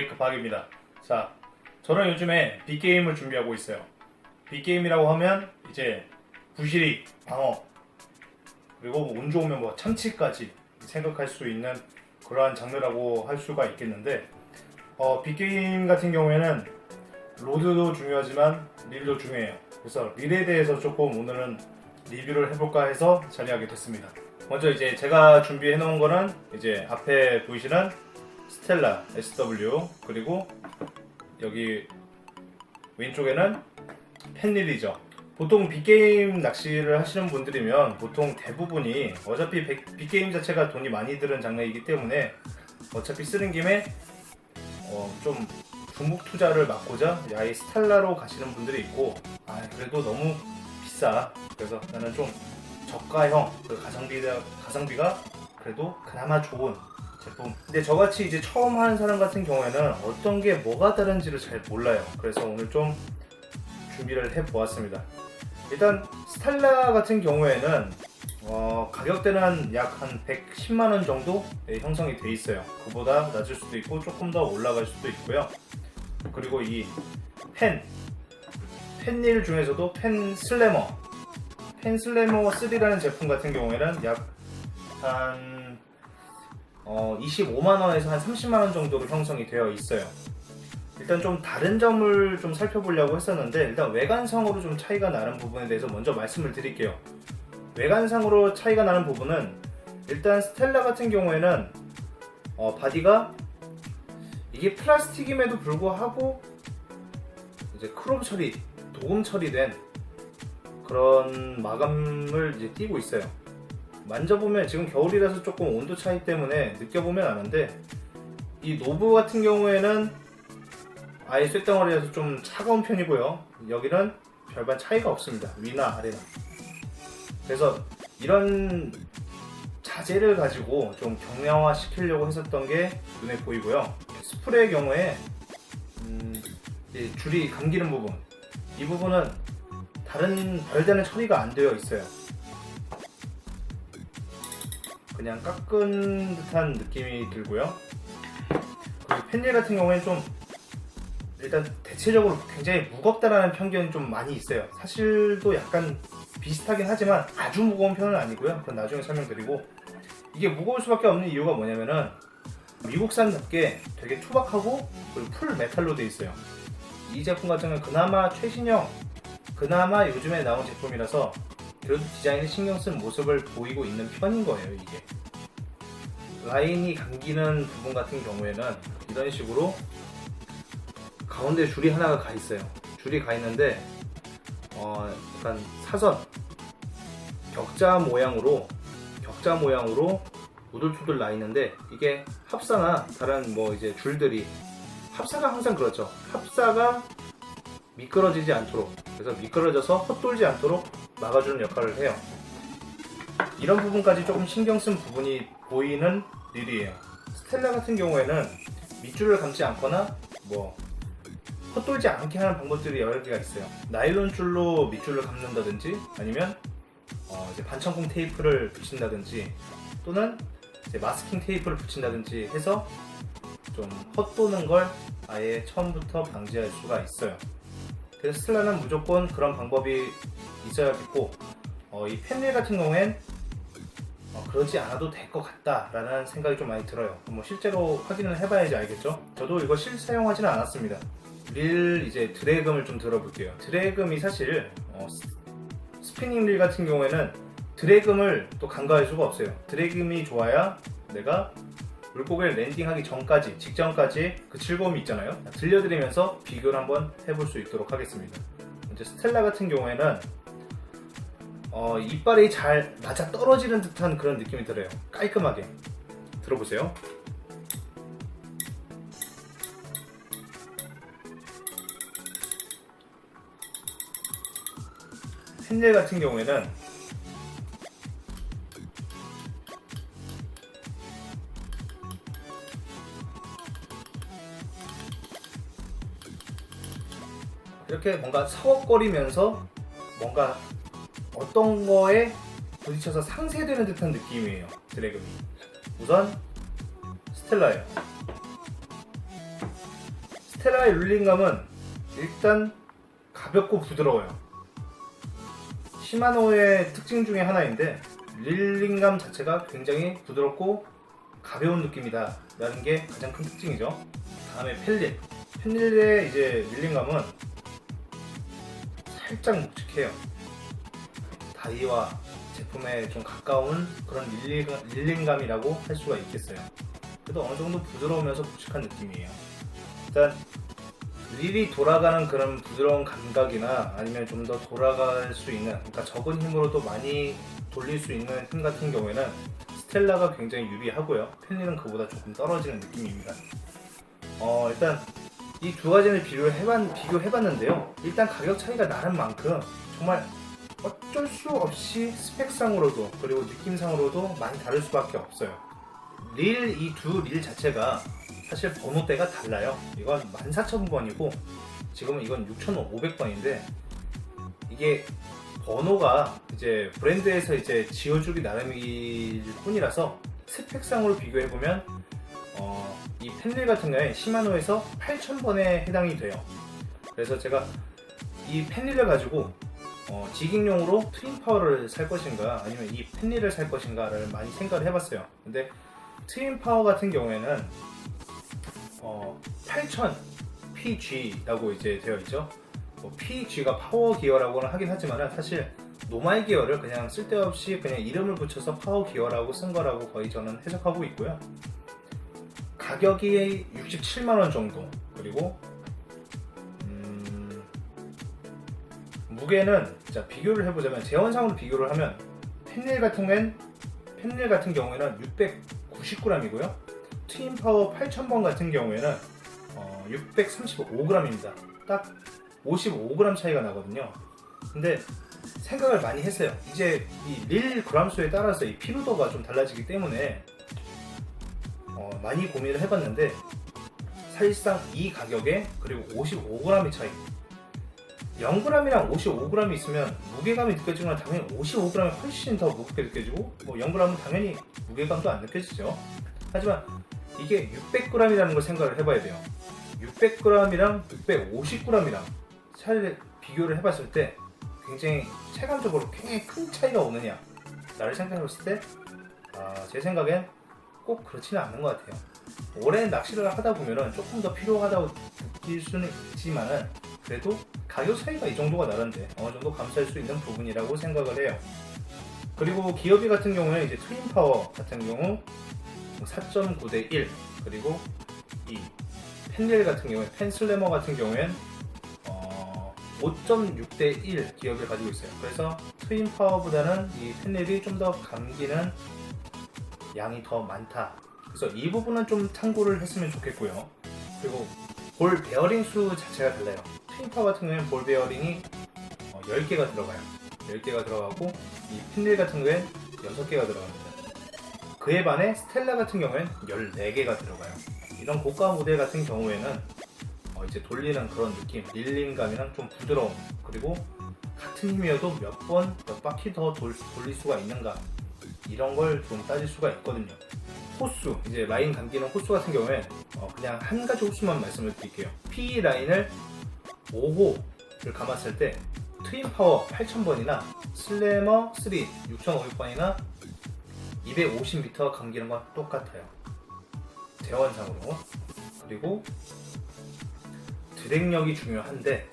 브레이크 박입니다. 자, 저는 요즘에 빅게임을 준비하고 있어요. 빅게임이라고 하면 이제 부실이, 방어, 그리고 뭐운 좋으면 뭐 참치까지 생각할 수 있는 그러한 장르라고 할 수가 있겠는데, 어, 빅게임 같은 경우에는 로드도 중요하지만 릴도 중요해요. 그래서 릴에 대해서 조금 오늘은 리뷰를 해볼까 해서 자리하게 됐습니다. 먼저 이제 제가 준비해 놓은 거는 이제 앞에 보이시는 스텔라 SW 그리고 여기 왼쪽에는 펜릴이죠. 보통 빅게임 낚시를 하시는 분들이면 보통 대부분이 어차피 백- 빅게임 자체가 돈이 많이 드는 장르이기 때문에 어차피 쓰는 김에 어, 좀 중복 투자를 막고자 야이 스텔라로 가시는 분들이 있고 아 그래도 너무 비싸 그래서 나는 좀 저가형 그 가성비가 가성비가 그래도 그나마 좋은 제품. 근데 저같이 이제 처음 하는 사람 같은 경우에는 어떤 게 뭐가 다른지를 잘 몰라요. 그래서 오늘 좀 준비를 해 보았습니다. 일단 스텔라 같은 경우에는 어, 가격대는 약 한 110만 원 정도 에 형성이 돼 있어요. 그보다 낮을 수도 있고 조금 더 올라갈 수도 있고요. 그리고 이 펜, 펜일 중에서도 펜 슬래머, 펜 슬래머 3라는 제품 같은 경우에는 약 한 어, 25만 원에서 한 30만 원 정도로 형성이 되어 있어요. 일단 좀 다른 점을 좀 살펴보려고 했었는데, 일단 외관상으로 좀 차이가 나는 부분에 대해서 먼저 말씀을 드릴게요. 외관상으로 차이가 나는 부분은, 일단 스텔라 같은 경우에는, 어, 바디가 이게 플라스틱임에도 불구하고, 이제 크롬 처리, 도금 처리된 그런 마감을 이제 띄고 있어요. 만져보면 지금 겨울이라서 조금 온도 차이 때문에 느껴보면 아는데 이 노브 같은 경우에는 아예 쇳덩어리라서 좀 차가운 편이고요. 여기는 별반 차이가 없습니다. 위나 아래나. 그래서 이런 자재를 가지고 좀 경량화 시키려고 했었던 게 눈에 보이고요. 스프레의 경우에 음, 줄이 감기는 부분. 이 부분은 다른 별다른 처리가 안 되어 있어요 그냥 깎은 듯한 느낌이 들고요. 그리고 펜질 같은 경우에는 좀 일단 대체적으로 굉장히 무겁다라는 편견이 좀 많이 있어요. 사실도 약간 비슷하긴 하지만 아주 무거운 편은 아니고요. 그건 나중에 설명드리고 이게 무거울 수밖에 없는 이유가 뭐냐면은 미국산답게 되게 투박하고 그리고 풀 메탈로 돼 있어요. 이 제품 같은 경우는 그나마 최신형, 그나마 요즘에 나온 제품이라서 그래도 디자인에 신경 쓴 모습을 보이고 있는 편인 거예요, 이게. 라인이 감기는 부분 같은 경우에는 이런 식으로 가운데 줄이 하나가 가 있어요. 줄이 가 있는데, 어, 약간 사선, 격자 모양으로, 격자 모양으로 우들투들 나 있는데, 이게 합사나 다른 뭐 이제 줄들이, 합사가 항상 그렇죠. 합사가 미끄러지지 않도록, 그래서 미끄러져서 헛돌지 않도록 막아주는 역할을 해요. 이런 부분까지 조금 신경 쓴 부분이 보이는 릴이에요. 스텔라 같은 경우에는 밑줄을 감지 않거나 뭐 헛돌지 않게 하는 방법들이 여러 개가 있어요. 나일론 줄로 밑줄을 감는다든지 아니면 어 이제 반창공 테이프를 붙인다든지 또는 이제 마스킹 테이프를 붙인다든지 해서 좀 헛도는 걸 아예 처음부터 방지할 수가 있어요. 그래서 스텔라는 무조건 그런 방법이 있어야겠고 어, 이 펜릴 같은 경우엔 어, 그러지 않아도 될 것 같다라는 생각이 좀 많이 들어요. 뭐 실제로 확인을 해봐야지 알겠죠. 저도 이거 실 사용하지는 않았습니다. 릴 이제 드래금을 좀 들어볼게요. 드래금이 사실 어, 스- 스피닝 릴 같은 경우에는 드래금을 또 간과할 수가 없어요. 드래금이 좋아야 내가 물고기를 랜딩하기 전까지 직전까지 그 즐거움이 있잖아요. 들려드리면서 비교를 한번 해볼 수 있도록 하겠습니다. 이제 스텔라 같은 경우에는 어, 이빨이 잘 맞아 떨어지는 듯한 그런 느낌이 들어요. 깔끔하게 들어보세요. 펜넬 같은 경우에는 이렇게 뭔가 서걱거리면서 뭔가 어떤 거에 부딪혀서 상쇄되는 듯한 느낌이에요 드래곤이 우선 스텔라예요 스텔라의 룰링감은 일단 가볍고 부드러워요. 시마노의 특징 중에 하나인데 릴링감 자체가 굉장히 부드럽고 가벼운 느낌이다 라는 게 가장 큰 특징이죠. 다음에 펠릿. 펠릿의 이제 릴링감은 살짝 묵직해요. 다이와 제품에 좀 가까운 그런 릴링, 릴링 감이라고 할 수가 있겠어요. 그래도 어느 정도 부드러우면서 묵직한 느낌이에요. 일단 릴이 돌아가는 그런 부드러운 감각이나 아니면 좀 더 돌아갈 수 있는 그러니까 적은 힘으로도 많이 돌릴 수 있는 힘 같은 경우에는 스텔라가 굉장히 유리하고요. 펜릴은 그보다 조금 떨어지는 느낌입니다. 어, 일단 이 두 가지를 비교해봤는데요. 일단 가격 차이가 나는 만큼 정말 어쩔 수 없이 스펙상으로도 그리고 느낌상으로도 많이 다를 수밖에 없어요. 릴 이 두 릴 자체가 사실 번호대가 달라요. 이건 14,000번이고 지금은 이건 6,500번인데 이게 번호가 이제 브랜드에서 이제 지어주기 나름일 뿐이라서 스펙상으로 비교해 보면 어, 이 펜릴 같은 경우에 시마노에서 8,000번에 해당이 돼요. 그래서 제가 이 펜릴을 가지고 어, 직ing용으로 트윈 파워를 살 것인가 아니면 이 펜릴을 살 것인가를 많이 생각을 해봤어요. 근데 트윈 파워 같은 경우에는 어, 8000 PG라고 이제 되어 있죠. 뭐 PG가 파워 기어라고는 하긴 하지만 사실 노말 기어를 그냥 쓸데없이 그냥 이름을 붙여서 파워 기어라고 쓴 거라고 거의 저는 해석하고 있고요. 가격이 67만 원 정도 그리고 무게는 자 비교를 해보자면 재원상으로 비교를 하면 펜릴 같은 경우엔 펜릴 같은 경우에는 690g이고요. 트윈 파워 8000번 같은 경우에는 어, 635g입니다. 딱 55g 차이가 나거든요. 근데 생각을 많이 했어요. 이제 이 릴 그람수에 따라서 이 피로도가 좀 달라지기 때문에 어, 많이 고민을 해봤는데 사실상 이 가격에 그리고 55g의 차이 0g이랑 55g 있으면 무게감이 느껴지거나 당연히 55g이 훨씬 더 무겁게 느껴지고 뭐 0g은 당연히 무게감도 안 느껴지죠. 하지만 이게 600g이라는 걸 생각을 해봐야 돼요. 600g이랑 650g이랑 차이를 비교를 해봤을 때 굉장히 체감적으로 굉장히 큰 차이가 오느냐 나를 생각해봤을 때 아, 제 생각엔 꼭 그렇지는 않는 것 같아요. 오래 낚시를 하다 보면은 조금 더 필요하다고 느낄 수는 있지만은 그래도 가격 차이가 이 정도가 나는데 어느 정도 감수할 수 있는 부분이라고 생각을 해요. 그리고 기어비 같은 경우는 이제 트윈 파워 같은 경우 4.9 대 1 그리고 이 펜릴 같은 경우에 펜슬래머 같은 경우엔 어, 5.6대 1 기업을 가지고 있어요. 그래서 트윈 파워보다는 이 펜릴이 좀 더 감기는 양이 더 많다. 그래서 이 부분은 좀 참고를 했으면 좋겠고요. 그리고 볼 베어링 수 자체가 달라요. 파워 같은 경우에는 볼 베어링이 어, 10개가 들어가요. 10개가 들어가고 이 펜릴 같은 경우엔 6개가 들어갑니다. 그에 반해 스텔라 같은 경우엔 14개가 들어가요. 이런 고가 모델 같은 경우에는 어, 이제 돌리는 그런 느낌, 릴링감이랑 좀 부드러움, 그리고 같은 힘이어도 몇 번, 몇 바퀴 더 돌, 돌릴 수가 있는가 이런 걸 좀 따질 수가 있거든요. 호수, 이제 라인 감기는 호수 같은 경우에 어, 그냥 한 가지 호수만 말씀을 드릴게요. PE 라인을 5호를 감았을 때 트윈 파워 8000번이나 슬래머 3 6500번이나 250m 감기는 건 똑같아요. 대원상으로. 그리고 드랙력이 중요한데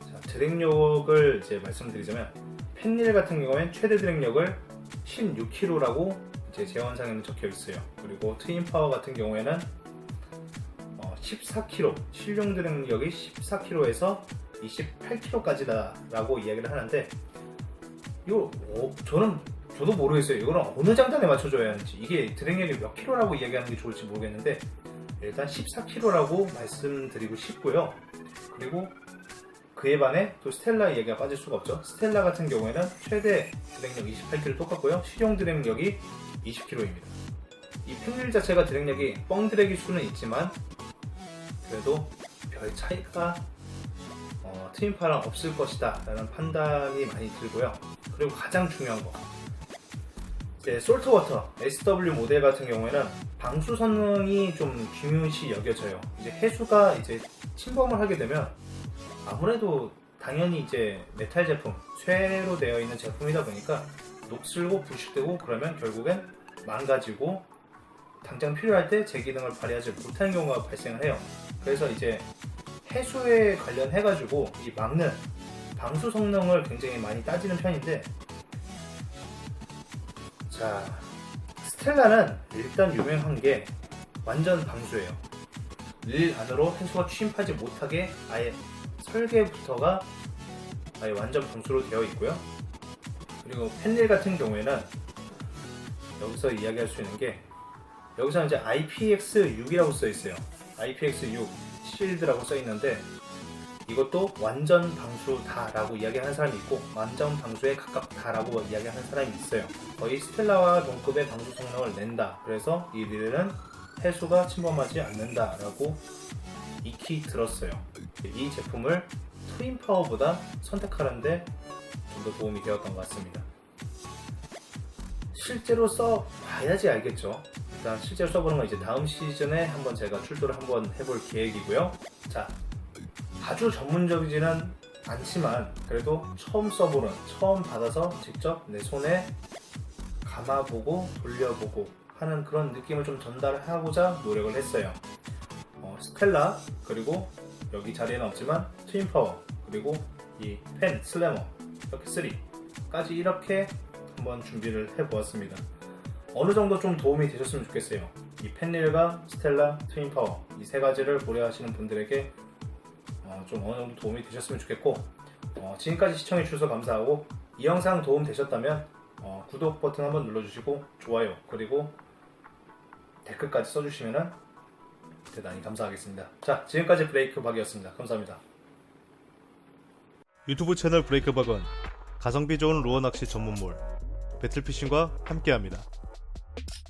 자, 드랙력을 이제 말씀드리자면 펜릴 같은 경우엔 최대 드랙력을 16kg라고 이제 제원상에는 적혀 있어요. 그리고 트윈 파워 같은 경우에는 어, 14kg, 실용 드랙력이 14kg에서 28kg까지다라고 이야기를 하는데 이거 어, 저는 저도 모르겠어요. 이거는 어느 장단에 맞춰줘야 하는지 이게 드랙력이 몇 킬로라고 이야기하는 게 좋을지 모르겠는데 일단 14킬로라고 말씀드리고 싶고요. 그리고 그에 반해 또 스텔라 얘기가 빠질 수가 없죠. 스텔라 같은 경우에는 최대 드랙력 28kg 똑같고요. 실용 드랙력이 20kg입니다. 이 펜릴 자체가 드랙력이 뻥 드랙일 수는 있지만 그래도 별 차이가 어, 트윈파랑 없을 것이다 라는 판단이 많이 들고요. 그리고 가장 중요한 거 이제 솔트워터 SW 모델 같은 경우에는 방수 성능이 좀 중요시 여겨져요. 이제 해수가 이제 침범을 하게 되면 아무래도 당연히 이제 메탈 제품, 쇠로 되어 있는 제품이다 보니까 녹슬고 부식되고 그러면 결국엔 망가지고 당장 필요할 때 제 기능을 발휘하지 못하는 경우가 발생을 해요. 그래서 이제 해수에 관련해가지고 이 막는 방수 성능을 굉장히 많이 따지는 편인데 자 스텔라는 일단 유명한 게 완전 방수예요. 릴 안으로 해수가 침입하지 못하게 아예 설계부터가 아예 완전 방수로 되어 있고요. 그리고 펜릴 같은 경우에는 여기서 이야기할 수 있는 게 여기서 이제 IPX6이라고 써 있어요. IPX6 실드라고 써 있는데 이것도 완전 방수다라고 이야기하는 사람이 있고 완전 방수에 가깝다라고 이야기하는 사람이 있어요. 거의 스텔라와 동급의 방수 성능을 낸다. 그래서 이 릴은 해수가 침범하지 않는다라고 익히 들었어요. 이 제품을 트윈 파워보다 선택하는데 좀 더 도움이 되었던 것 같습니다. 실제로 써 봐야지 알겠죠. 일단 실제로 써보는 건 이제 다음 시즌에 한번 제가 출조를 한번 해볼 계획이고요. 자, 아주 전문적이지는 않지만 그래도 처음 써보는, 처음 받아서 직접 내 손에 감아보고 돌려보고 하는 그런 느낌을 좀 전달하고자 노력을 했어요. 어, 스텔라 그리고 여기 자리에는 없지만 트윈파워 그리고 이 펜 슬래머 이렇게 3까지 이렇게 한번 준비를 해보았습니다. 어느 정도 좀 도움이 되셨으면 좋겠어요. 이 펜릴과 스텔라, 트윈파워 이 세 가지를 고려하시는 분들에게 어, 좀 어느 정도 도움이 되셨으면 좋겠고 어, 지금까지 시청해 주셔서 감사하고 이 영상 도움 되셨다면 어, 구독 버튼 한번 눌러주시고 좋아요 그리고 댓글까지 써주시면 대단히 감사하겠습니다. 자 지금까지 브레이크 박이었습니다. 감사합니다. 유튜브 채널 브레이크박은 가성비 좋은 루어 낚시 전문몰 배틀피싱과 함께합니다. you